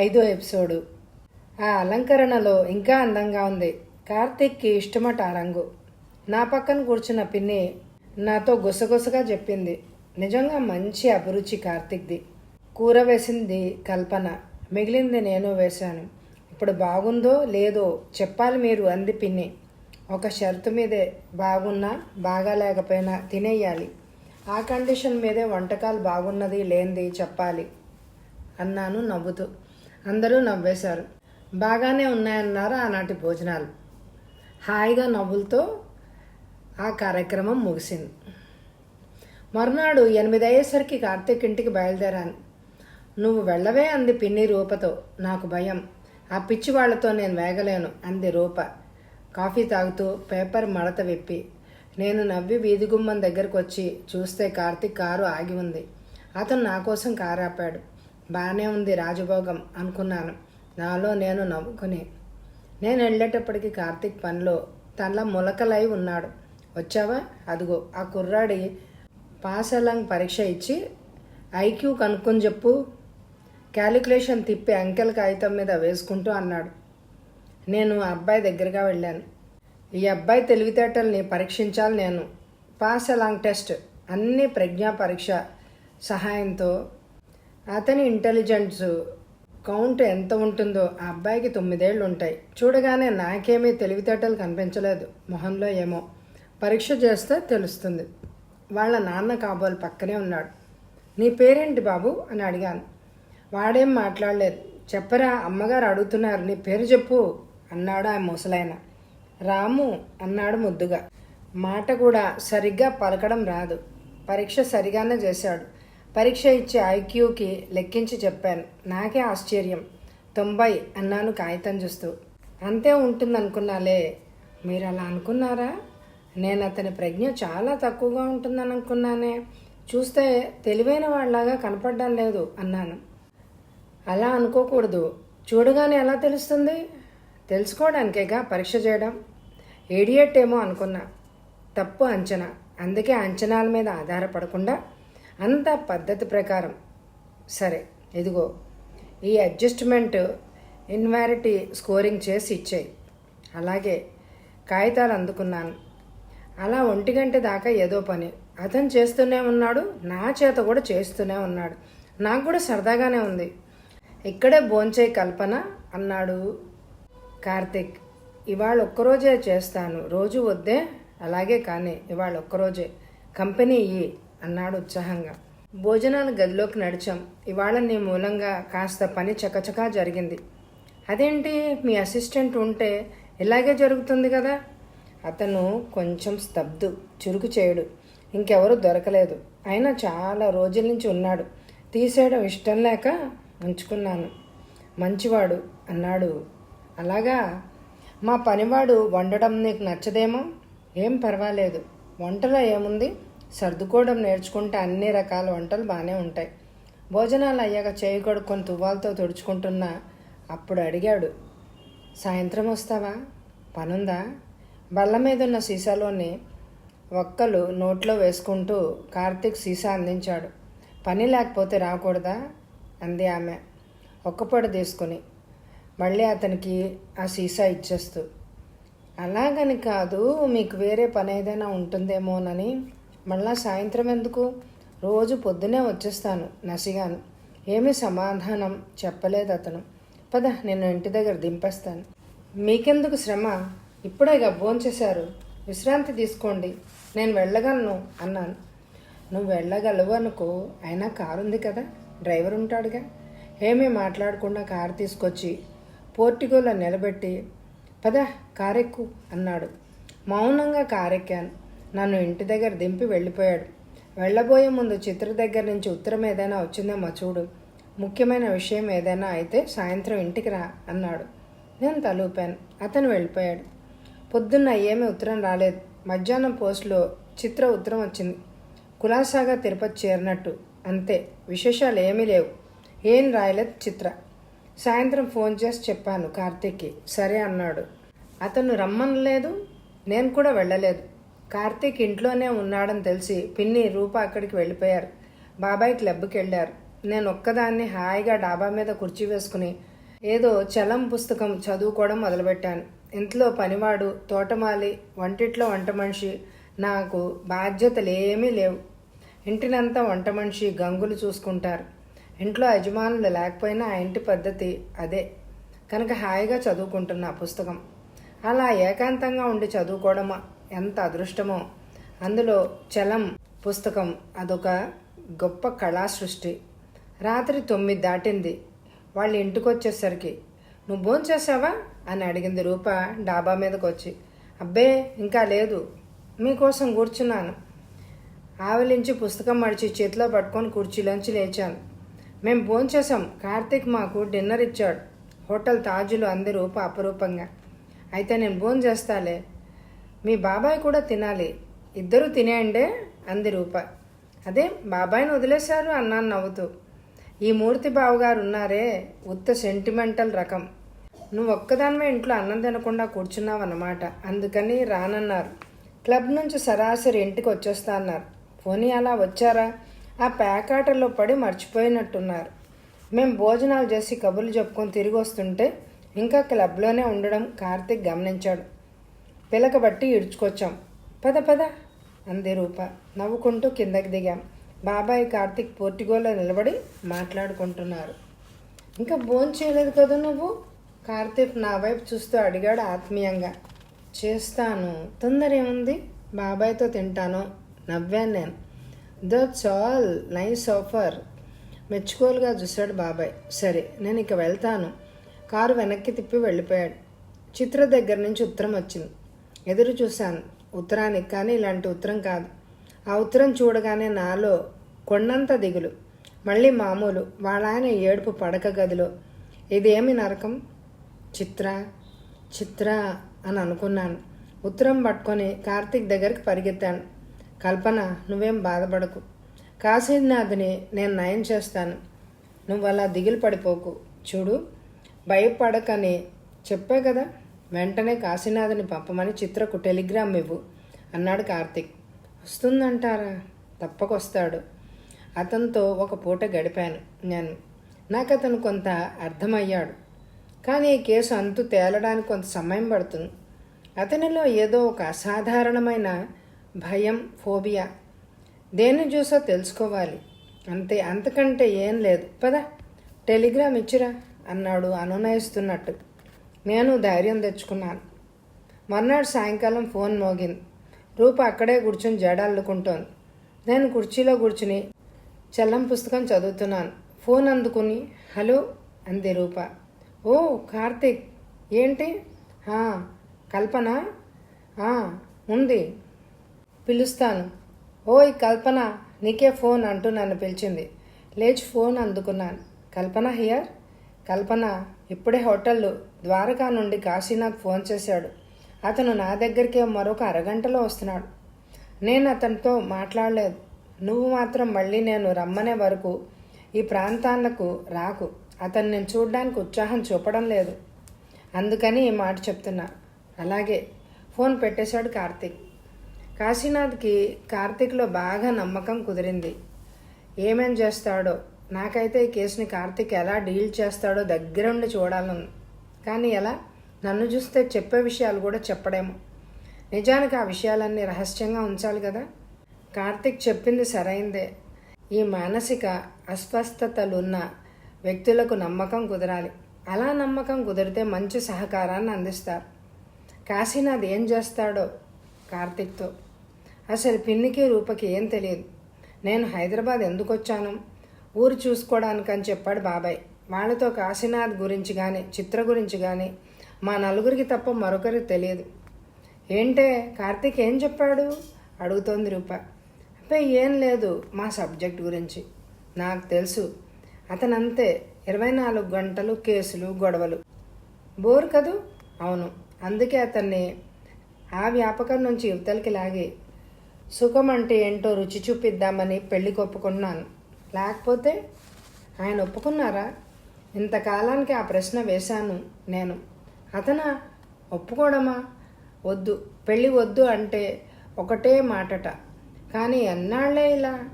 ఐదో ఎపిసోడు. ఆ అలంకరణలో ఇంకా అందంగా ఉంది. కార్తీక్కి ఇష్టమట ఆ రంగు. నా పక్కన కూర్చున్న పిన్ని నాతో గుసగుసగా చెప్పింది. నిజంగా మంచి అభిరుచి కార్తీక్ది. కూర వేసింది కల్పన. మిగిలింది నేను వేశాను. ఇప్పుడు బాగుందో లేదో చెప్పాలి మీరు అంది పిన్ని. ఒక షరతు మీదే బాగున్నా బాగా లేకపోయినా తినేయాలి. ఆ కండిషన్ మీదే వంటకాలు బాగున్నది లేనిది చెప్పాలి. అన్నాను నవ్వుతూ. అందరూ నవ్వేశారు. బాగానే ఉన్నాయన్నారు ఆనాటి భోజనాలు. హాయిగా నవ్వులతో ఆ కార్యక్రమం ముగిసింది. మరునాడు ఎనిమిది అయ్యేసరికి కార్తీక్ ఇంటికి బయలుదేరాను. నువ్వు వెళ్ళవే అంది పిన్ని రూపతో. నాకు భయం. ఆ పిచ్చి వాళ్ళతో నేను వేగలేను అంది రూప. కాఫీ తాగుతూ పేపర్ మడత విప్పి నేను నవ్వి వీధి గుమ్మం దగ్గరకు వచ్చి చూస్తే కార్తీక్ కారు ఆగి ఉంది. అతను నా కోసం కారు ఆపాడు. బాగానే ఉంది రాజభోగం అనుకున్నాను. నాలో నేను నవ్వుకుని నేను వెళ్ళేటప్పటికి కార్తీక్ పనిలో తనలా ములకలై ఉన్నాడు. వచ్చావా? అదిగో ఆ కుర్రాడి పాసలంగ్ పరీక్ష ఇచ్చి ఐక్యూ కనుక్కొని చెప్పు. క్యాలిక్యులేషన్ తిప్పి అంకెల కాగితం మీద వేసుకుంటూ అన్నాడు. నేను ఆ అబ్బాయి దగ్గరగా వెళ్ళాను. ఈ అబ్బాయి తెలివితేటల్ని పరీక్షించాలి నేను. పాస్ అలాంగ్ టెస్ట్ అన్ని ప్రజ్ఞా పరీక్ష సహాయంతో అతని ఇంటెలిజెన్స్ కౌంట్ ఎంత ఉంటుందో ఆ అబ్బాయికి తొమ్మిదేళ్ళు ఉంటాయి చూడగానే నాకేమీ తెలివితేటలు కనిపించలేదు. మొహంలో ఏమో పరీక్ష చేస్తే తెలుస్తుంది. వాళ్ళ నాన్న కాబోలు పక్కనే ఉన్నాడు. నీ పేరేంటి బాబు? అని అడిగాను. వాడేం మాట్లాడలేదు. చెప్పరా అమ్మగారు అడుగుతున్నారు. నీ పేరు చెప్పు అన్నాడు ఆ ముసలాయన. రాము అన్నాడు ముద్దుగా. మాట కూడా సరిగ్గా పలకడం రాదు. పరీక్ష సరిగానే చేశాడు. పరీక్ష ఇచ్చే ఐక్యూకి లెక్కించి చెప్పాను. నాకే ఆశ్చర్యం. తొంభై అన్నాను కాగితం చూస్తూ. అంతే ఉంటుందనుకున్నాలే. మీరు అలా అనుకున్నారా? నేను అతని ప్రజ్ఞ చాలా తక్కువగా ఉంటుందని అనుకున్నానే చూస్తే తెలివైన వాళ్ళలాగా కనపడడం లేదు అన్నాను. అలా అనుకోకూడదు. చూడగానే ఎలా తెలుస్తుంది? తెలుసుకోవడానికేగా పరీక్ష చేయడం? ఏడియట్ ఏమో అనుకున్నా. తప్పు అంచనా. అందుకే అంచనాల మీద ఆధారపడకుండా అంత పద్ధతి ప్రకారం. సరే ఇదిగో ఈ అడ్జస్ట్మెంట్ ఇన్వారిటీ స్కోరింగ్ చేసి ఇచ్చాయి. అలాగే కాగితాలు అందుకున్నాను. అలా ఒంటి గంట దాకా ఏదో పని. అతను చేస్తూనే ఉన్నాడు నా చేత కూడా చేస్తూనే ఉన్నాడు. నాకు కూడా సరదాగానే ఉంది. ఇక్కడే భోంచే కల్పన అన్నాడు కార్తిక్. ఇవాళ ఒక్కరోజే చేస్తాను. రోజు వద్దే అలాగే కానీ ఇవాళ ఒక్కరోజే. కంపెనీ ఇయ్యి అన్నాడు ఉత్సాహంగా. భోజనాల గదిలోకి నడిచాం. ఇవాళ నీ మూలంగా కాస్త పని చకచకా జరిగింది. అదేంటి? మీ అసిస్టెంట్ ఉంటే ఇలాగే జరుగుతుంది కదా? అతను కొంచెం స్తబ్దు చురుకు చేయడు. ఇంకెవరు దొరకలేదు. అయినా చాలా రోజుల నుంచి ఉన్నాడు. తీసేయడం ఇష్టం లేక ఉంచుకున్నాను. మంచివాడు అన్నాడు. అలాగా? మా పనివాడు వండడం నీకు నచ్చదేమో? ఏం పర్వాలేదు. వంటలో ఏముంది? సర్దుకోవడం నేర్చుకుంటే అన్ని రకాల వంటలు బాగానే ఉంటాయి. భోజనాలు అయ్యాక చేయి కడుక్కొని తువ్వాలతో తుడుచుకుంటున్నా అప్పుడు అడిగాడు సాయంత్రం వస్తావా? పనుందా? బల్ల మీద ఉన్న సీసాలోని ఒక్కలు నోట్లో వేసుకుంటూ కార్తీక్ సీసా అందించాడు. పని లేకపోతే రాకూడదా? అంది ఆమె. ఒక్కపొడ తీసుకుని మళ్ళీ అతనికి ఆ సీసా ఇచ్చేస్తూ. అలాగని కాదు మీకు వేరే పని ఏదైనా ఉంటుందేమోనని. మళ్ళా సాయంత్రం ఎందుకు? రోజు పొద్దునే వచ్చేస్తాను నసిగాను. ఏమీ సమాధానం చెప్పలేదు అతను. పద నేను ఇంటి దగ్గర దింపేస్తాను. మీకెందుకు శ్రమ? ఇప్పుడే చేశారు. విశ్రాంతి తీసుకోండి. నేను వెళ్ళగలను అన్నాను. నువ్వు వెళ్ళగలవు అనుకో అయినా కారు ఉంది కదా? డ్రైవర్ ఉంటాడుగా? ఏమీ మాట్లాడకుండా కారు తీసుకొచ్చి పోర్టికోలో నిలబెట్టి పద కారెక్కు అన్నాడు. మౌనంగా కారెక్కాను. నన్ను ఇంటి దగ్గర దింపి వెళ్ళిపోయాడు. వెళ్ళబోయే ముందు చిత్ర దగ్గర నుంచి ఉత్తరం ఏదైనా వచ్చిందేమో చూడు. ముఖ్యమైన విషయం ఏదైనా అయితే సాయంత్రం ఇంటికి రా అన్నాడు. నేను తలూపాను. అతను వెళ్ళిపోయాడు. పొద్దున్న ఏమీ ఉత్తరం రాలేదు. మధ్యాహ్నం పోస్టులో చిత్ర ఉత్తరం వచ్చింది. కులాసాగా తిరుపతి చేరినట్టు. అంతే. విశేషాలు ఏమీ లేవు. ఏం రాయలేదు చిత్ర. సాయంత్రం ఫోన్ చేసి చెప్పాను కార్తీక్కి. సరే అన్నాడు. అతను రమ్మనలేదు. నేను కూడా వెళ్ళలేదు. కార్తీక్ ఇంట్లోనే ఉన్నాడని తెలిసి పిన్ని రూప అక్కడికి వెళ్ళిపోయారు. బాబాయ్ క్లబ్కి వెళ్ళారు. నేను ఒక్కదాన్ని హాయిగా డాబా మీద కుర్చీ వేసుకుని ఏదో చలం పుస్తకం చదువుకోవడం మొదలుపెట్టాను. ఇంట్లో పనివాడు తోటమాలి వంటిట్లో వంట మనిషి నాకు బాధ్యతలు ఏమీ లేవు. ఇంటినంతా వంట మనిషి గంగులు చూసుకుంటారు. ఇంట్లో యజమానులు లేకపోయినా ఆ ఇంటి పద్ధతి అదే. కనుక హాయిగా చదువుకుంటున్నా పుస్తకం. అలా ఏకాంతంగా ఉండి చదువుకోవడమా? ఎంత అదృష్టమో. అందులో చలం పుస్తకం అదొక గొప్ప కళా సృష్టి. రాత్రి తొమ్మిది దాటింది. వాళ్ళ ఇంటికి వచ్చేసరికి నువ్వు భోంచేసావా అని అడిగింది రూప డాబా మీదకి వచ్చి అబ్బే ఇంకా లేదు. మీకోసం కూర్చున్నాను. ఆవిలించి పుస్తకం మడిచి చేతిలో పట్టుకొని కుర్చీలోంచి లేచాను. మేము భోంచేసాం కార్తీక్ మాకు డిన్నర్ ఇచ్చాడు. హోటల్ తాజులు అంది రూప అపరూపంగా. అయితే నేను భోంచేస్తాలే మీ బాబాయ్ కూడా తినాలి. ఇద్దరూ తినేయండే అంది రూప. అదే బాబాయ్ని వదిలేశారు అన్నాను నవ్వుతూ. ఈ మూర్తి బావగారు ఉన్నారే ఉత్త సెంటిమెంటల్ రకం. నువ్వు ఒక్కదానివే ఇంట్లో అన్నం తినకుండా కూర్చున్నావు అన్నమాట అందుకని రానన్నారు. క్లబ్ నుంచి సరాసరి ఇంటికి వచ్చేస్తా అన్నారు. పోనీ అలా వచ్చారా? ఆ ప్యాకాటల్లో పడి మర్చిపోయినట్టున్నారు. మేము భోజనాలు చేసి కబుర్లు చెప్పుకొని తిరిగి వస్తుంటే ఇంకా క్లబ్లోనే ఉండడం కార్తిక్ గమనించాడు. పిలక బట్టి ఇడ్చుకొచ్చాం. పద పద అంది రూప. నవ్వుకుంటూ కిందకి దిగాం. బాబాయ్ కార్తీక్ పోర్టిగోలో నిలబడి మాట్లాడుకుంటున్నారు. ఇంకా భోజనం చేయలేదు కదా నువ్వు? కార్తీక్ నా వైపు చూస్తూ అడిగాడు ఆత్మీయంగా. చేస్తాను. తొందర ఏముంది? బాబాయ్తో తింటాను. నవ్వాను నేను. That's all. Nice offer. మెచ్చుకోలుగా చూశాడు బాబాయ్. సరే నేను ఇక వెళ్తాను. కారు వెనక్కి తిప్పి వెళ్ళిపోయాడు. చిత్ర దగ్గర నుంచి ఉత్తరం వచ్చింది. ఎదురు చూశాను. ఉత్తరానికి కానీ ఇలాంటి ఉత్తరం కాదు. ఆ ఉత్తరం చూడగానే నాలో కొండంత దిగులు. మళ్ళీ మామూలు. వాళ్ళ ఆయన ఏడుపు పడక గదిలో. ఇదేమి నరకం? చిత్ర చిత్ర అని అనుకున్నాను. ఉత్తరం పట్టుకొని కార్తీక్ దగ్గరికి పరిగెత్తాను. కల్పన నువ్వేం బాధపడకు. కాశీనాథ్ని నేను నయం చేస్తాను. నువ్వు అలా దిగులు పడిపోకు. చూడు భయపడకని చెప్పే కదా? వెంటనే కాశీనాథ్ని పంపమని చిత్రకు టెలిగ్రామ్ ఇవ్వు అన్నాడు కార్తీక్. వస్తుందంటారా? తప్పకొస్తాడు. అతనితో ఒక పూట గడిపాను నేను. నాకు అతను కొంత అర్థమయ్యాడు. కానీ ఈ కేసు అంతు తేలడానికి కొంత సమయం పడుతుంది. అతనిలో ఏదో ఒక అసాధారణమైన భయం ఫోబియా. దేన్ని చూసో తెలుసుకోవాలి. అంతే అంతకంటే ఏం లేదు. పద టెలిగ్రామ్ ఇచ్చిరా అన్నాడు అనునయిస్తున్నట్టు. నేను ధైర్యం తెచ్చుకున్నాను. మర్నాడు సాయంకాలం ఫోన్ మోగింది. రూప అక్కడే కూర్చొని జడల్లుకుంటోంది. నేను కుర్చీలో కూర్చుని చెల్లం పుస్తకం చదువుతున్నాను. ఫోన్ అందుకుని హలో అంది రూప. ఓ కార్తీక్ ఏంటి? కల్పన? ఉంది. పిలుస్తాను. ఓయ్ కల్పన నీకే ఫోన్ అంటూ నన్ను పిలిచింది. లేచి ఫోన్ అందుకున్నాను. కల్పన హియర్? కల్పన ఇప్పుడే హోటల్లో ద్వారకా నుండి కాశీనాథ్ ఫోన్ చేశాడు. అతను నా దగ్గరికే మరొక అరగంటలో వస్తున్నాడు. నేను అతనితో మాట్లాడలేదు. నువ్వు మాత్రం మళ్ళీ నేను రమ్మనే వరకు ఈ ప్రాంతాలకు రాకు. అతను నేను చూడడానికి ఉత్సాహం చూపడం లేదు. అందుకని ఈ మాట చెప్తున్నా. అలాగే ఫోన్ పెట్టేశాడు కార్తీక్. కాశీనాథ్కి కార్తీక్లో బాగా నమ్మకం కుదిరింది. ఏమేం చేస్తాడో నాకైతే ఈ కేసుని కార్తీక్ ఎలా డీల్ చేస్తాడో దగ్గరుండి చూడాలను. కానీ ఎలా? నన్ను చూస్తే చెప్పే విషయాలు కూడా చెప్పడేమో. నిజానికి ఆ విషయాలన్నీ రహస్యంగా ఉంచాలి కదా? కార్తిక్ చెప్పింది సరైందే. ఈ మానసిక అస్వస్థతలున్న వ్యక్తులకు నమ్మకం కుదరాలి. అలా నమ్మకం కుదిరితే మంచి సహకారాన్ని అందిస్తారు. కాశీనాథ్ ఏం చేస్తాడో కార్తీక్తో. అసలు పిన్నికి రూపకి ఏం తెలియదు. నేను హైదరాబాద్ ఎందుకు వచ్చాను ఊరు చూసుకోవడానికి అని చెప్పాడు బాబాయ్. వాళ్ళతో కాశీనాథ్ గురించి కానీ చిత్ర గురించి కానీ మా నలుగురికి తప్ప మరొకరికి తెలియదు. ఏంటే కార్తీక్ ఏం చెప్పాడు? అడుగుతోంది రూప. అబ్బాయి ఏం లేదు మా సబ్జెక్ట్ గురించి. నాకు తెలుసు. అతనంతే ఇరవై నాలుగు గంటలు కేసులు గొడవలు. బోర్ కదూ? అవును. అందుకే అతన్ని ఆ వ్యాపకం నుంచి యువతలకి లాగి సుఖం అంటే ఏంటో రుచి చూపిద్దామని పెళ్ళి కొప్పుకున్నాను. లేకపోతే ఆయన ఒప్పుకున్నారా? ఇంతకాలానికి ఆ ప్రశ్న వేశాను నేను. అతనా? ఒప్పుకోవడమా వద్దు పెళ్ళి వద్దు అంటే ఒకటే మాటట. కానీ ఎన్నాళ్ళే ఇలా?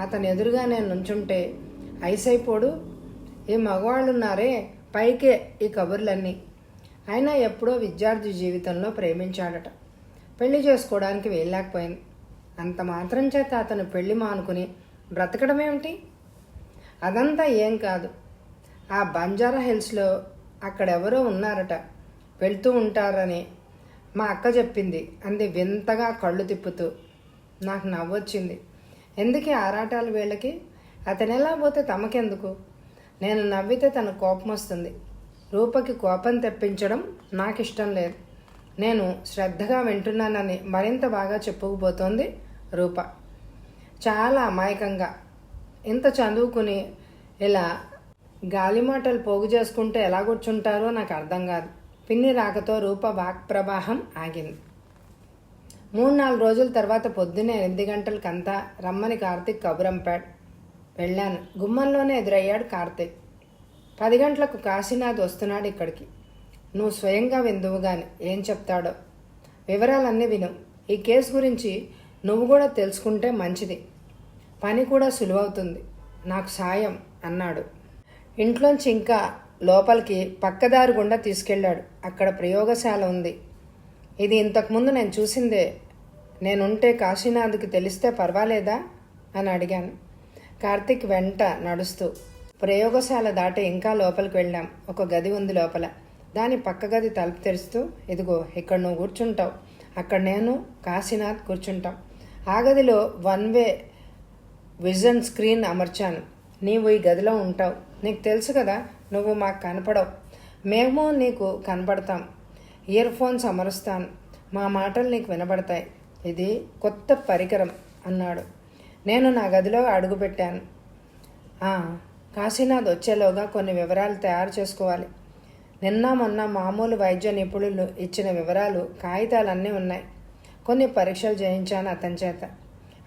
అతను ఎదురుగా నేను నుంచుంటే ఐసైపోడు ఈ మగవాళ్ళున్నారే పైకే ఈ కబుర్లన్నీ. అయినా ఎప్పుడో విద్యార్థి జీవితంలో ప్రేమించాడట. పెళ్ళి చేసుకోవడానికి వెళ్ళలేకపోయింది అంత మాత్రం చేత అతను పెళ్ళి మానుకుని బ్రతకడం ఏమిటి అదంతా ఏం కాదు. ఆ బంజారా హిల్స్లో అక్కడెవరో ఉన్నారట. వెళ్తూ ఉంటారని మా అక్క చెప్పింది. అంది వింతగా కళ్ళు తిప్పుతూ. నాకు నవ్వొచ్చింది. ఎందుకే ఆరాటాలు వీళ్ళకి? అతను ఎలా పోతే తమకెందుకు? నేను నవ్వితే తన కోపం వస్తుంది. రూపకి కోపం తెప్పించడం నాకు ఇష్టం లేదు. నేను శ్రద్ధగా వింటున్నానని మరింత బాగా చెప్పుకుపోతోంది రూప. చాలా అమాయకంగా. ఇంత చదువుకుని ఇలా గాలిమాటలు పోగు చేసుకుంటే ఎలా కూర్చుంటారో నాకు అర్థం కాదు. పిన్ని రాకతో రూప వాక్ ప్రవాహం ఆగింది. మూడు నాలుగు రోజుల తర్వాత పొద్దున్నే ఎనిమిది గంటలకంతా రమ్మని కార్తిక్ కబురంపాడు వెళ్ళాను. గుమ్మంలోనే ఎదురయ్యాడు కార్తిక్. పది గంటలకు కాశీనాథ్ వస్తున్నాడు ఇక్కడికి. నువ్వు స్వయంగా విందువు గాని ఏం చెప్తాడో? వివరాలన్నీ విను. ఈ కేసు గురించి నువ్వు కూడా తెలుసుకుంటే మంచిది. పని కూడా సులువవుతుంది. నాకు సాయం అన్నాడు. ఇంట్లోంచి ఇంకా లోపలికి పక్కదారి గుండా తీసుకెళ్ళాడు. అక్కడ ప్రయోగశాల ఉంది. ఇది ఇంతకుముందు నేను చూసిందే. నేనుంటే కాశీనాథ్కి తెలిస్తే పర్వాలేదా? అని అడిగాను. కార్తీక్ వెంట నడుస్తూ ప్రయోగశాల దాటి ఇంకా లోపలికి వెళ్ళాం. ఒక గది ఉంది లోపల. దాని పక్క గది తలుపు తెరుస్తూ ఇదిగో ఇక్కడ నువ్వు కూర్చుంటావు. అక్కడ నేను కాశీనాథ్ కూర్చుంటాం. ఆ గదిలో వన్ వే విజన్ స్క్రీన్ అమర్చాను. నీవు ఈ గదిలో ఉంటావు. నీకు తెలుసు కదా నువ్వు మాకు కనపడవు. మేము నీకు కనపడతాం. ఇయర్ ఫోన్స్ అమరుస్తాను. మా మాటలు నీకు వినబడతాయి. ఇది కొత్త పరికరం అన్నాడు. నేను నా గదిలో అడుగుపెట్టాను కాశీనాథ్ వచ్చేలోగా కొన్ని వివరాలు తయారు చేసుకోవాలి. నిన్న మొన్న మామూలు వైద్య నిపుణులు ఇచ్చిన వివరాలు కాగితాలన్నీ ఉన్నాయి. కొన్ని పరీక్షలు చేయించాను అతని చేత.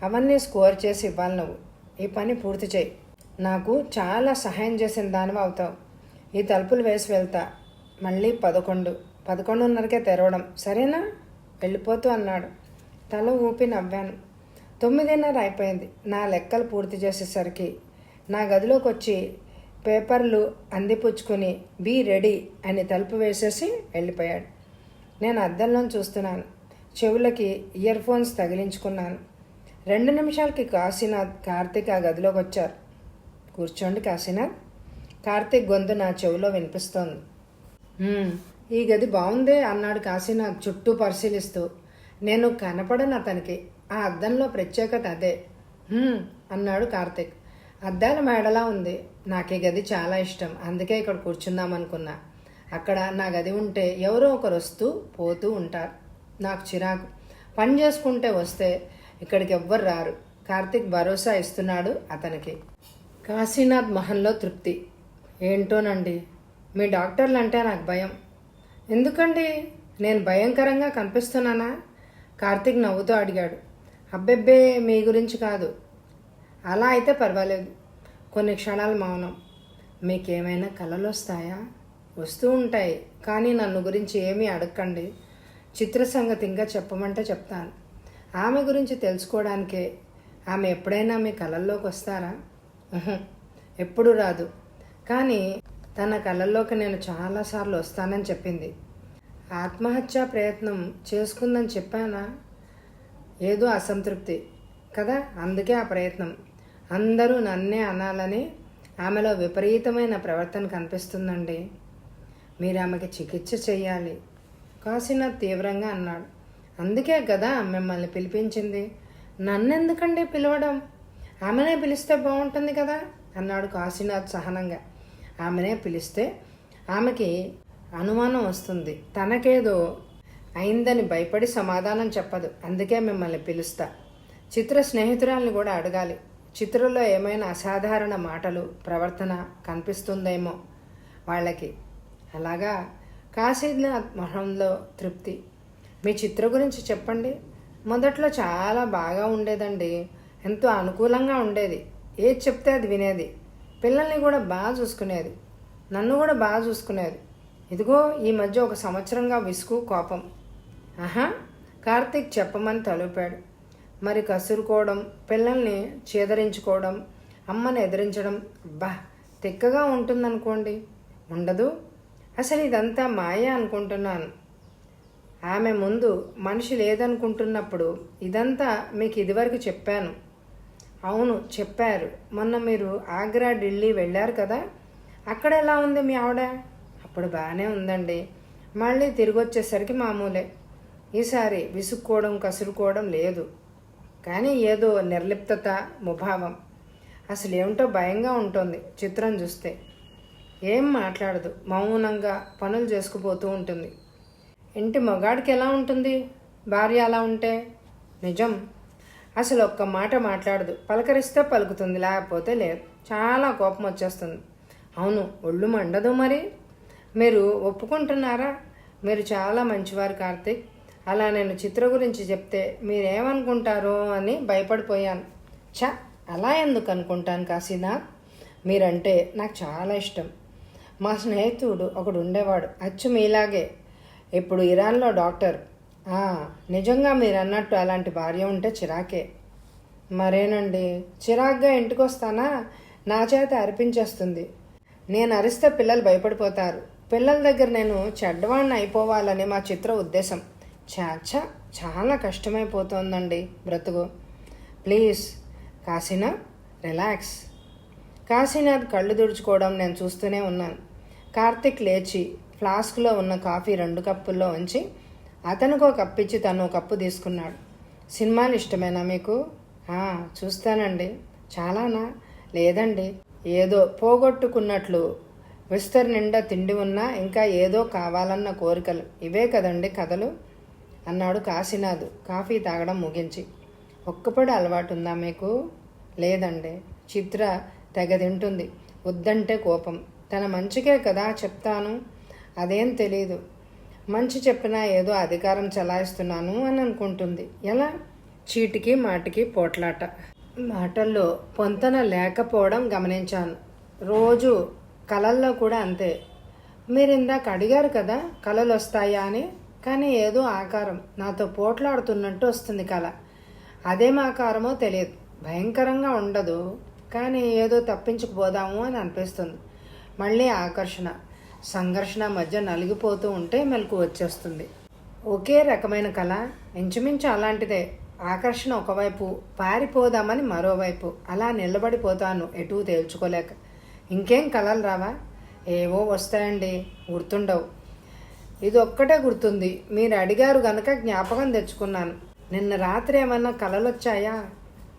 అవన్నీ స్కోర్ చేసి ఇవ్వాలి నువ్వు. ఈ పని పూర్తి చేయి. నాకు చాలా సహాయం చేసిన దానివి అవుతావు. ఈ తలుపులు వేసి వెళ్తా. మళ్ళీ పదకొండు. పదకొండున్నరకే తెరవడం. సరేనా? వెళ్ళిపోతూ అన్నాడు. తల ఊపి నవ్వాను. తొమ్మిదిన్నర అయిపోయింది. నా లెక్కలు పూర్తి చేసేసరికి నా గదిలోకి వచ్చి పేపర్లు అందిపుచ్చుకొని బీ రెడీ అని తలుపు వేసేసి వెళ్ళిపోయాడు. నేను అద్దంలో చూస్తున్నాను. చెవులకి ఇయర్ ఫోన్స్ తగిలించుకున్నాను. రెండు నిమిషాలకి కాశీనాథ్ కార్తీక్ ఆ గదిలోకి వచ్చారు. కూర్చోండి కాశీనాథ్. కార్తీక్ గొంతు నా చెవిలో వినిపిస్తోంది. ఈ గది బాగుందే అన్నాడు కాశీనాథ్ చుట్టూ పరిశీలిస్తూ. నేను కనపడను అతనికి. ఆ అద్దంలో ప్రత్యేకత అదే. అన్నాడు కార్తీక్. అద్దాల మేడలా ఉంది. నాకు ఈ గది చాలా ఇష్టం. అందుకే ఇక్కడ కూర్చుందాం అనుకున్నా. అక్కడ నా గది ఉంటే ఎవరో ఒకరు వస్తూ పోతూ ఉంటారు. నాకు చిరాకు. పని చేసుకుంటే వస్తే ఇక్కడికి ఎవ్వరు రారు. కార్తిక్ భరోసా ఇస్తున్నాడు అతనికి. కాశీనాథ్ మహన్లో తృప్తి. ఏంటోనండి? మీ డాక్టర్లు అంటే నాకు భయం. ఎందుకండి? నేను భయంకరంగా కనిపిస్తున్నానా కార్తిక్ నవ్వుతూ అడిగాడు. అబ్బెబ్బే మీ గురించి కాదు. అలా అయితే పర్వాలేదు. కొన్ని క్షణాలు మౌనం. మీకేమైనా కలలు వస్తాయా వస్తూ ఉంటాయి. కానీ నన్ను గురించి ఏమీ అడగండి చిత్ర సంగతి ఇంకా చెప్పమంటే చెప్తాను. ఆమె గురించి తెలుసుకోవడానికే ఆమె ఎప్పుడైనా మీ కళల్లోకి వస్తారా? ఎప్పుడు రాదు. కానీ తన కళల్లోకి నేను చాలాసార్లు వస్తానని చెప్పింది. ఆత్మహత్యా ప్రయత్నం చేసుకుందని చెప్పానా? ఏదో అసంతృప్తి కదా అందుకే ఆ ప్రయత్నం. అందరూ నన్నే అనాలని ఆమెలో విపరీతమైన ప్రవర్తన కనిపిస్తుందండి. మీరు ఆమెకి చికిత్స చేయాలి. కాసిన తీవ్రంగా అన్నాడు. అందుకే కదా మిమ్మల్ని పిలిపించింది. నన్నెందుకండి పిలవడం? ఆమెనే పిలిస్తే బాగుంటుంది కదా అన్నాడు కాశీనాథ్ సహనంగా. ఆమెనే పిలిస్తే ఆమెకి అనుమానం వస్తుంది. తనకేదో అయిందని భయపడి సమాధానం చెప్పదు. అందుకే మిమ్మల్ని పిలుస్తా. చిత్ర స్నేహితురాల్ని కూడా అడగాలి. చిత్రలో ఏమైనా అసాధారణ మాటలు ప్రవర్తన కనిపిస్తుందేమో వాళ్ళకి. అలాగా కాశీనాథ్ మొహంలో తృప్తి. మీ చిత్ర గురించి చెప్పండి. మొదట్లో చాలా బాగా ఉండేదండి. ఎంతో అనుకూలంగా ఉండేది. ఏది చెప్తే అది వినేది. పిల్లల్ని కూడా బాగా చూసుకునేది. నన్ను కూడా బాగా చూసుకునేది. ఇదిగో ఈ మధ్య ఒక సంవత్సరంగా విసుగు కోపం. ఆహా కార్తీక్ చెప్పమని తలుపాడు. మరి కసురుకోవడం పిల్లల్ని చేదరించుకోవడం అమ్మని ఎదిరించడం అబ్బా తిక్కగా ఉంటుందనుకోండి. ఉండదు. అసలు ఇదంతా మాయే అనుకుంటున్నాను. ఆమె ముందు మనిషి లేదనుకుంటున్నప్పుడు ఇదంతా మీకు ఇదివరకు చెప్పాను. అవును చెప్పారు. మొన్న మీరు ఆగ్రా ఢిల్లీ వెళ్ళారు కదా? అక్కడ ఎలా ఉంది మీ ఆవిడ? అప్పుడు బాగానే ఉందండి. మళ్ళీ తిరిగి వచ్చేసరికి మామూలే. ఈసారి విసుక్కోవడం కసురుకోవడం లేదు. కానీ ఏదో నిర్లిప్తత ముభావం. అసలు ఏమిటో భయంగా ఉంటుంది చిత్రం చూస్తే. ఏం మాట్లాడదు. మౌనంగా పనులు చేసుకుపోతూ ఉంటుంది. ఇంటి మగాడికి ఎలా ఉంటుంది? భార్య అలా ఉంటే? నిజం. అసలు ఒక్క మాట మాట్లాడదు. పలకరిస్తే పలుకుతుంది లేకపోతే లేదు. చాలా కోపం వచ్చేస్తుంది. అవును ఒళ్ళు మండదు మరి. మీరు ఒప్పుకుంటున్నారా? మీరు చాలా మంచివారు కార్తీక్. అలా నేను చిత్ర గురించి చెప్తే మీరేమనుకుంటారో అని భయపడిపోయాను. చ అలా ఎందుకు అనుకుంటాను కాశీనాథ్ మీరంటే నాకు చాలా ఇష్టం. మా స్నేహితుడు ఒకడు ఉండేవాడు అచ్చు మీలాగే. ఇప్పుడు ఇరాన్లో డాక్టర్. నిజంగా మీరు అన్నట్టు అలాంటి భార్య ఉంటే చిరాకే. మరేనండి? చిరాగ్గా ఇంటికి వస్తానా నా చేత అరిపించేస్తుంది. నేను అరిస్తే పిల్లలు భయపడిపోతారు. పిల్లల దగ్గర నేను చెడ్డవాణ్ణి అయిపోవాలని మా చిత్ర ఉద్దేశం. చాచా చాలా కష్టమైపోతోందండి బ్రతుకు. Please కాసినా relax. కాశీనాథ్ కళ్ళు తుడుచుకోవడం నేను చూస్తూనే ఉన్నాను. కార్తిక్ లేచి ఫ్లాస్క్లో ఉన్న కాఫీ రెండు కప్పుల్లో ఉంచి అతనికో కప్పు ఇచ్చి తను కప్పు తీసుకున్నాడు. సినిమాలు ఇష్టమేనా మీకు? చూస్తానండి. చాలానా? లేదండి. ఏదో పోగొట్టుకున్నట్లు విస్తర్ నిండా తిండి ఉన్నా ఇంకా ఏదో కావాలన్న కోరికలు. ఇవే కదండి కథలు? అన్నాడు కాశీనాథ్ కాఫీ తాగడం ముగించి. ఒక్కపడి అలవాటు ఉందా మీకు? లేదండి. చిత్ర తెగ తింటుంది. వద్దంటే కోపం. తన మంచికే కదా చెప్తాను. అదేం తెలియదు మంచి చెప్పినా ఏదో అధికారం చలాయిస్తున్నాను అని అనుకుంటుంది. ఎలా? చీటికి మాటికి పోట్లాట. మాటల్లో పొంతన లేకపోవడం గమనించాను. రోజు కళల్లో కూడా అంతే. మీరు ఇందాక అడిగారు కదా కళలు వస్తాయా అని? కానీ ఏదో ఆకారం. నాతో పోట్లాడుతున్నట్టు వస్తుంది కళ అదేం ఆకారమో తెలియదు. భయంకరంగా ఉండదు. కానీ ఏదో తప్పించుకుపోదాము అని అనిపిస్తుంది. మళ్ళీ ఆకర్షణ. సంఘర్షణ మధ్య నలిగిపోతూ ఉంటే మెలకు వచ్చేస్తుంది. ఒకే రకమైన కళ ఇంచుమించు అలాంటిదే. ఆకర్షణ ఒకవైపు పారిపోదామని మరోవైపు. అలా నిలబడిపోతాను ఎటూ తేల్చుకోలేక. ఇంకేం కళలు రావా? ఏవో వస్తాయండి గుర్తుండవు. ఇది ఒక్కటే గుర్తుంది. మీరు అడిగారు గనక జ్ఞాపకం తెచ్చుకున్నాను. నిన్న రాత్రి ఏమన్నా కలలు వచ్చాయా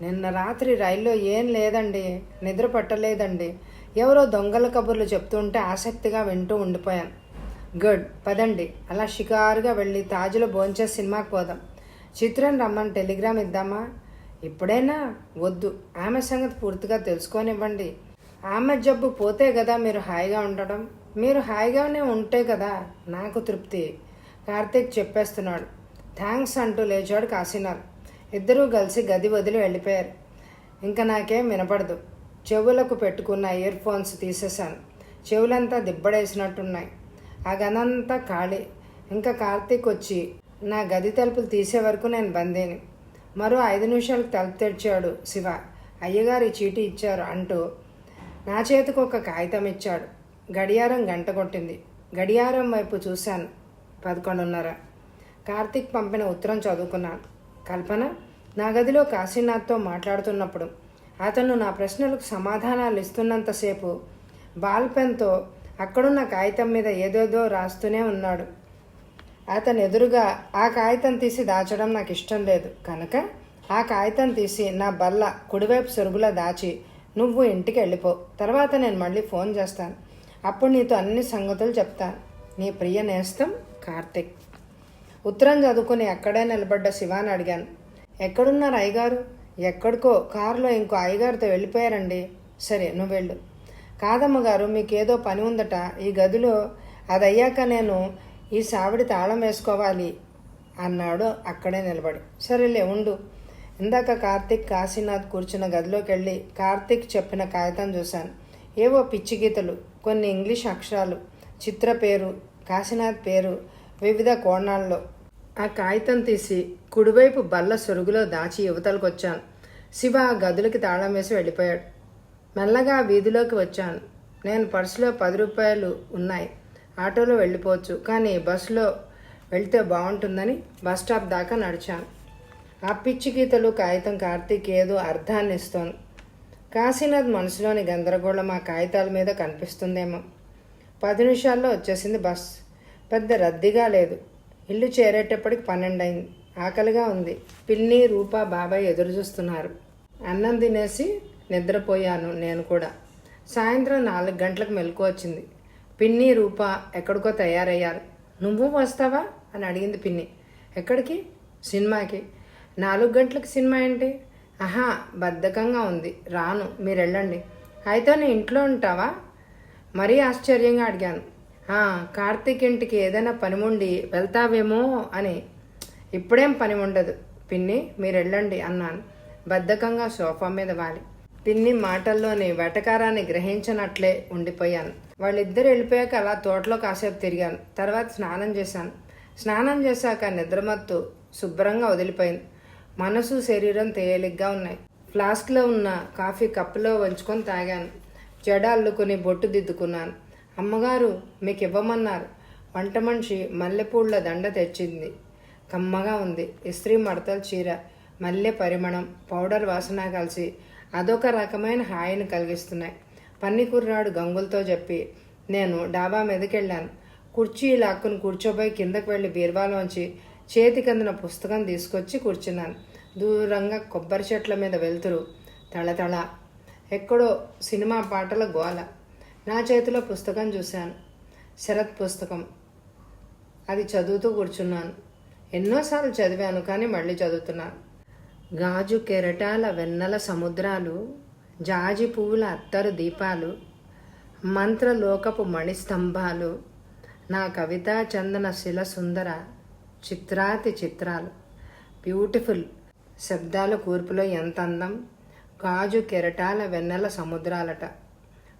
నిన్న రాత్రి రైల్లో ఏం లేదండి నిద్ర పట్టలేదండి. ఎవరో దొంగల కబుర్లు చెప్తుంటే ఆసక్తిగా వింటూ ఉండిపోయాను గుడ్ పదండి. అలా షికారుగా వెళ్ళి తాజులో భోంచే సినిమాకి పోదాం. చిత్రం రమ్మని టెలిగ్రామ్ ఇద్దామా? ఇప్పుడైనా? వద్దు. ఆమె సంగతి పూర్తిగా తెలుసుకోనివ్వండి. ఆమె జబ్బు పోతే కదా మీరు హాయిగా ఉండడం. మీరు హాయిగానే ఉంటే కదా నాకు తృప్తి. కార్తీక్ చెప్పేస్తున్నాడు. థ్యాంక్స్ అంటూ లేచాడు కాశీనాథ్ ఇద్దరూ కలిసి గది వదిలి వెళ్ళిపోయారు. ఇంకా నాకేం వినపడదు. చెవులకు పెట్టుకున్న ఇయర్ ఫోన్స్ తీసేశాను. చెవులంతా దిబ్బడేసినట్టున్నాయి. ఆ గదంతా ఖాళీ. ఇంకా కార్తీక్ వచ్చి నా గది తలుపులు తీసే వరకు నేను బందేని. మరో ఐదు నిమిషాలకు తలుపు తెరిచాడు శివ. అయ్యగారి చీటీ ఇచ్చారు అంటూ నా చేతికి ఒక కాగితం ఇచ్చాడు. గడియారం గంట కొట్టింది. గడియారం వైపు చూశాను. పదకొండున్నర. కార్తీక్ పంపిన ఉత్తరం చదువుకున్నాను. కల్పన నా గదిలో కాశీనాథ్తో మాట్లాడుతున్నప్పుడు అతను నా ప్రశ్నలకు సమాధానాలు ఇస్తున్నంతసేపు బాల్ పెన్తో అక్కడున్న కాగితం మీద ఏదేదో రాస్తూనే ఉన్నాడు. అతను ఎదురుగా ఆ కాగితం తీసి దాచడం నాకు ఇష్టం లేదు. కనుక ఆ కాగితం తీసి నా బల్ల కుడివైపు సొరుగులో దాచి నువ్వు ఇంటికి వెళ్ళిపో. తర్వాత నేను మళ్ళీ ఫోన్ చేస్తాను. అప్పుడు నీతో అన్ని సంగతులు చెప్తాను. నీ ప్రియ నేస్తం కార్తిక్. ఉత్తరం చదువుకుని అక్కడే నిలబడ్డ శివాని అడిగాను. ఎక్కడున్నారు అయ్యగారు? ఎక్కడికో కారులో ఇంకో అయ్యగారితో వెళ్ళిపోయారండి. సరే నువ్వు వెళ్ళు. కాదమ్మ గారు మీకేదో పని ఉందట. ఈ గదిలో అది అయ్యాక నేను ఈ సావిడి తాళం వేసుకోవాలి అన్నాడు అక్కడే నిలబడి. సరేలే ఉండు. ఇందాక కార్తిక్ కాశీనాథ్ కూర్చున్న గదిలోకి వెళ్ళి కార్తిక్ చెప్పిన కాగితం చూశాను. ఏవో పిచ్చి గీతలు కొన్ని ఇంగ్లీష్ అక్షరాలు చిత్ర పేరు కాశీనాథ్ పేరు వివిధ కోణాల్లో ఆ కాగితం తీసి కుడివైపు బల్ల సొరుగులో దాచి యువతలకు వచ్చాను శివ ఆ గదులకి తాళం వేసి వెళ్ళిపోయాడు. మెల్లగా వీధిలోకి వచ్చాను. నేను పర్సులో పది రూపాయలు ఉన్నాయి. ఆటోలో వెళ్ళిపోవచ్చు. కానీ బస్సులో వెళ్తే బాగుంటుందని బస్ స్టాప్ దాకా నడిచాను. ఆ పిచ్చి గీతలు కాగితం కార్తీక్ ఏదో అర్థాన్ని ఇస్తోంది. కాశీనాథ్ మనసులోని గందరగోళం ఆ కాగితాల మీద కనిపిస్తుందేమో. పది నిమిషాల్లో వచ్చేసింది బస్. పెద్ద రద్దీగా లేదు. ఇల్లు చేరేటప్పటికి పన్నెండు అయింది ఆకలిగా ఉంది. పిన్ని రూపా బాబాయ్ ఎదురు చూస్తున్నారు అన్నం తినేసి నిద్రపోయాను నేను కూడా. సాయంత్రం నాలుగు గంటలకు మెలకు వచ్చింది. పిన్ని రూప ఎక్కడికో తయారయ్యారు. నువ్వు వస్తావా? అని అడిగింది పిన్ని. ఎక్కడికి? సినిమాకి. నాలుగు గంటలకు సినిమా ఏంటి? ఆహా బద్ధకంగా ఉంది. రాను. మీరు వెళ్ళండి. అయితే నేను ఇంట్లో ఉంటావా? మరీ ఆశ్చర్యంగా అడిగాను. కార్తీక్ ఇంటికి ఏదైనా పని ఉండి వెళ్తావేమో అని. ఇప్పుడేం పని ఉండదు. పిన్ని మీరు వెళ్ళండి అన్నాను. బద్ధకంగా సోఫా మీద వాలి. పిన్ని మాటల్లోని వెటకారాన్ని గ్రహించనట్లే ఉండిపోయాను. వాళ్ళిద్దరు వెళ్ళిపోయాక అలా తోటలో కాసేపు తిరిగాను. తర్వాత స్నానం చేశాను. స్నానం చేశాక నిద్రమత్తు శుభ్రంగా వదిలిపోయింది. మనసు శరీరం తేలిగ్గా ఉన్నాయి. ఫ్లాస్క్లో ఉన్న కాఫీ కప్పులో వంచుకొని తాగాను. జడ అల్లుకుని బొట్టు దిద్దుకున్నాను. అమ్మగారు మీకు ఇవ్వమన్నారు వంట మనిషి మల్లెపూళ్ళ దండ తెచ్చింది. కమ్మగా ఉంది. ఇస్త్రీ మడతల చీర మల్లె పరిమళం పౌడర్ వాసన కలిసి అదొక రకమైన హాయిని కలిగిస్తున్నాయి. పన్నికుర్రాడు గంగులతో చెప్పి నేను డాబా మీదకెళ్ళాను. కుర్చీ లాక్కుని కూర్చోబోయి కిందకు వెళ్ళి బీర్వాలోంచి చేతికి అందిన పుస్తకం తీసుకొచ్చి కూర్చున్నాను. దూరంగా కొబ్బరి చెట్ల మీద వెళ్తురు తళతళ. ఎక్కడో సినిమా పాటల గోల. నా చేతిలో పుస్తకం చూశాను. శరత్ పుస్తకం. అది చదువుతూ కూర్చున్నాను. ఎన్నోసార్లు చదివాను కానీ మళ్ళీ చదువుతున్నాను. గాజు కెరటాల వెన్నెల సముద్రాలు జాజి పువ్వుల అత్తరు దీపాలు మంత్రలోకపు మణిస్తంభాలు నా కవితా చందన శిల సుందర చిత్రాతి చిత్రాలు. బ్యూటిఫుల్. శబ్దాల కూర్పులో ఎంత అందం. గాజు కెరటాల వెన్నెల సముద్రాలట.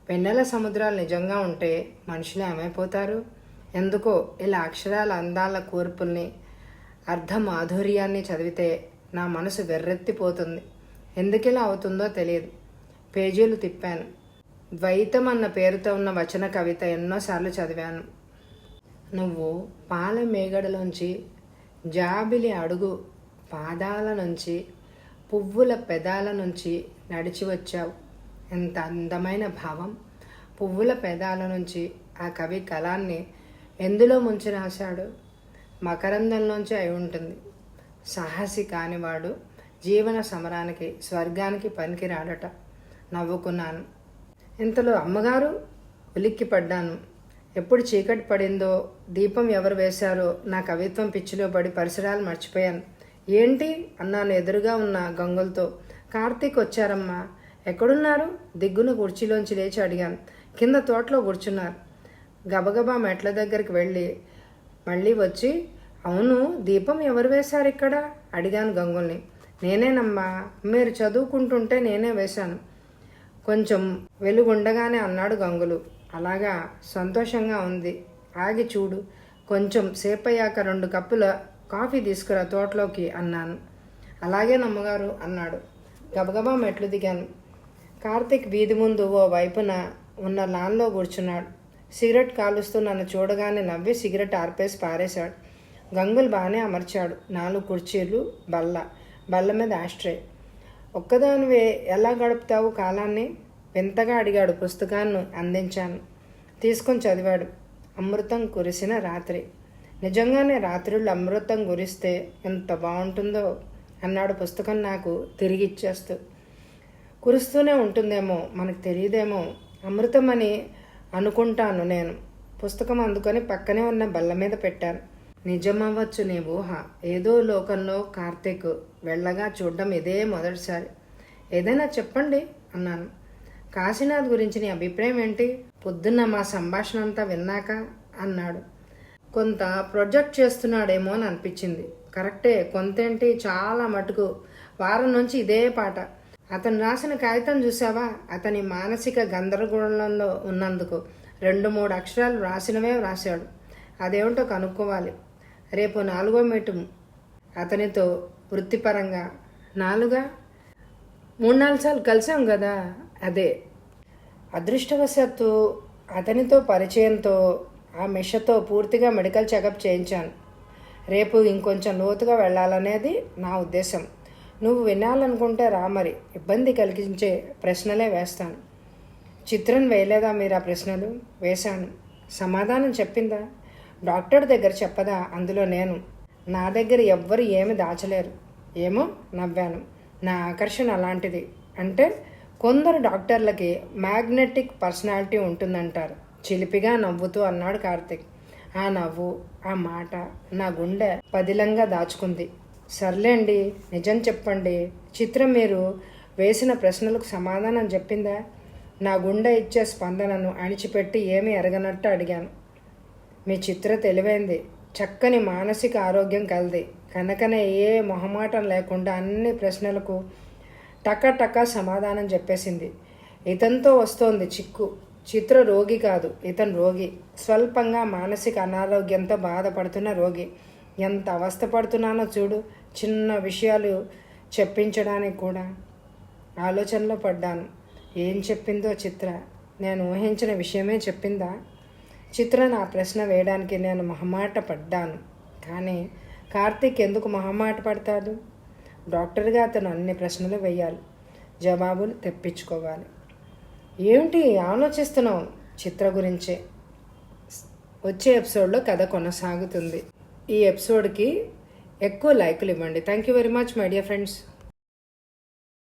వెన్నెల సముద్రాలు నిజంగా ఉంటే మనుషులు ఏమైపోతారు? ఎందుకో ఇలా అక్షరాల అందాల కూర్పుల్ని అర్ధ మాధుర్యాన్ని చదివితే నా మనసు వెర్రెత్తిపోతుంది. ఎందుకిలా అవుతుందో తెలియదు. పేజీలు తిప్పాను. ద్వైతం అన్న పేరుతో ఉన్న వచన కవిత ఎన్నోసార్లు చదివాను. నువ్వు పాల మేగడలోంచి జాబిలి అడుగు పాదాల నుంచి పువ్వుల పెదాల నుంచి నడిచి వచ్చావు ఎంత అందమైన భావం. పువ్వుల పెదాల నుంచి ఆ కవి కళాన్ని ఎందులో ముంచి రాశాడు? మకరందంలోంచి అయి ఉంటుంది. సాహసి కానివాడు జీవన సమరానికి స్వర్గానికి పనికి రాడట నవ్వుకున్నాను. ఇంతలో అమ్మగారు ఉలిక్కి పడ్డాను ఎప్పుడు చీకటి పడిందో దీపం ఎవరు వేశారో నా కవిత్వం పిచ్చిలో పడి పరిసరాలు మర్చిపోయాను. ఏంటి? అన్నాను ఎదురుగా ఉన్న గంగులతో. కార్తీక్ వచ్చారమ్మా ఎక్కడున్నారు? దిగ్గున కుర్చీలోంచి లేచి అడిగాను కింద తోటలో కూర్చున్నారు. గబగబా మెట్ల దగ్గరికి వెళ్ళి మళ్ళీ వచ్చి అవును దీపం ఎవరు వేశారు ఇక్కడ? అడిగాను గంగుల్ని. నేనేనమ్మా మీరు చదువుకుంటుంటే నేనే వేశాను. కొంచెం వెలుగుండగానే అన్నాడు గంగులు. అలాగా సంతోషంగా ఉంది. ఆగి చూడు కొంచెం సేపయ్యాక రెండు కప్పుల కాఫీ తీసుకురా తోటలోకి అన్నాను. అలాగే నమ్మగారు అన్నాడు. గబగబా మెట్లు దిగాను. కార్తీక్ వీధి ముందు ఓ వైపున ఉన్న లాన్లో కూర్చున్నాడు. సిగరెట్ కాలుస్తూ నన్ను చూడగానే నవ్వి సిగరెట్ ఆర్పేసి పారేశాడు. గంగులు బాగానే అమర్చాడు. నాలుగు కుర్చీలు బల్ల. బల్ల మీద ఆస్ట్రే ఒక్కదానివే ఎలా గడుపుతావు కాలాన్ని? వింతగా అడిగాడు. పుస్తకాన్ని అందించాను. తీసుకొని చదివాడు. అమృతం కురిసిన రాత్రి. నిజంగానే రాత్రులు అమృతం కురిస్తే ఎంత బాగుంటుందో అన్నాడు పుస్తకం నాకు తిరిగి ఇచ్చేస్తూ. కురుస్తూనే ఉంటుందేమో మనకు తెలియదేమో. అమృతం అని అనుకుంటాను నేను. పుస్తకం అందుకొని పక్కనే ఉన్న బల్ల మీద పెట్టాను. నిజమవ్వచ్చు నీ ఊహ. ఏదో లోకంలో కార్తీక్ వెళ్ళగా చూడడం ఇదే మొదటిసారి. ఏదైనా చెప్పండి అన్నాను. కాశీనాథ్ గురించి నీ అభిప్రాయం ఏంటి? పొద్దున్న మా సంభాషణ అంతా విన్నాక అన్నాడు. కొంత ప్రొజెక్ట్ చేస్తున్నాడేమో అని అనిపించింది. కరెక్టే కొంతేంటి? చాలా మటుకు వారం నుంచి ఇదే పాట. అతను రాసిన కాగితం చూసావా అతని మానసిక గందరగోళంలో ఉన్నందుకు రెండు మూడు అక్షరాలు రాసినవే వ్రాసాడు అదేమిటో కనుక్కోవాలి. రేపు నాలుగో మీటు అతనితో వృత్తిపరంగా నాలుగా? మూడు నాలుగు సార్లు కలిసాం కదా? అదే. అదృష్టవశాత్తు అతనితో పరిచయంతో ఆ మిషతో పూర్తిగా మెడికల్ చెకప్ చేయించాను. రేపు ఇంకొంచెం లోతుగా వెళ్ళాలనేది నా ఉద్దేశం. నువ్వు వినాలనుకుంటే రా మరి. ఇబ్బంది కలిగించే ప్రశ్నలే వేస్తాను. చిత్రం వేయలేదా మీరు ఆ ప్రశ్నలు? వేశాను. సమాధానం చెప్పిందా? డాక్టర్ దగ్గర చెప్పదా? అందులో నేను. నా దగ్గర ఎవ్వరు ఏమి దాచలేరు. ఏమో నవ్వాను. నా ఆకర్షణ అలాంటిది. అంటే కొందరు డాక్టర్లకి మ్యాగ్నెటిక్ పర్సనాలిటీ ఉంటుందంటారు. చిలిపిగా నవ్వుతూ అన్నాడు కార్తిక్. ఆ నవ్వు ఆ మాట నా గుండె పదిలంగా దాచుకుంది. సర్లేండి నిజం చెప్పండి. చిత్రం మీరు వేసిన ప్రశ్నలకు సమాధానం చెప్పిందా? నా గుండె ఇచ్చే స్పందనను అణిచిపెట్టి ఏమీ ఎరగనట్టు అడిగాను. మీ చిత్ర తెలివైంది. చక్కని మానసిక ఆరోగ్యం కలది. కనుకనే ఏ మొహమాటం లేకుండా అన్ని ప్రశ్నలకు టక టక సమాధానం చెప్పేసింది. ఇతనితో వస్తోంది చిక్కు. చిత్ర రోగి కాదు ఇతను రోగి. స్వల్పంగా మానసిక అనారోగ్యంతో బాధపడుతున్న రోగి. ఎంత అవస్థపడుతున్నానో చూడు. చిన్న విషయాలు చెప్పించడానికి కూడా ఆలోచనలో పడ్డాను. ఏం చెప్పిందో చిత్ర? నేను ఊహించిన విషయమే చెప్పిందా? చిత్ర నా ప్రశ్న వేయడానికి నేను మహమాట పడ్డాను. కానీ కార్తీక్ ఎందుకు మహమాట పడతాడు? డాక్టర్గా అతను అన్ని ప్రశ్నలు వేయాలి. జవాబులు తెప్పించుకోవాలి. ఏమిటి ఆలోచిస్తున్నావు? చిత్ర గురించే. వచ్చే ఎపిసోడ్లో కథ కొనసాగుతుంది. ఈ ఎపిసోడ్కి ఎక్కువ లైకులు ఇవ్వండి. Thank you very much my dear friends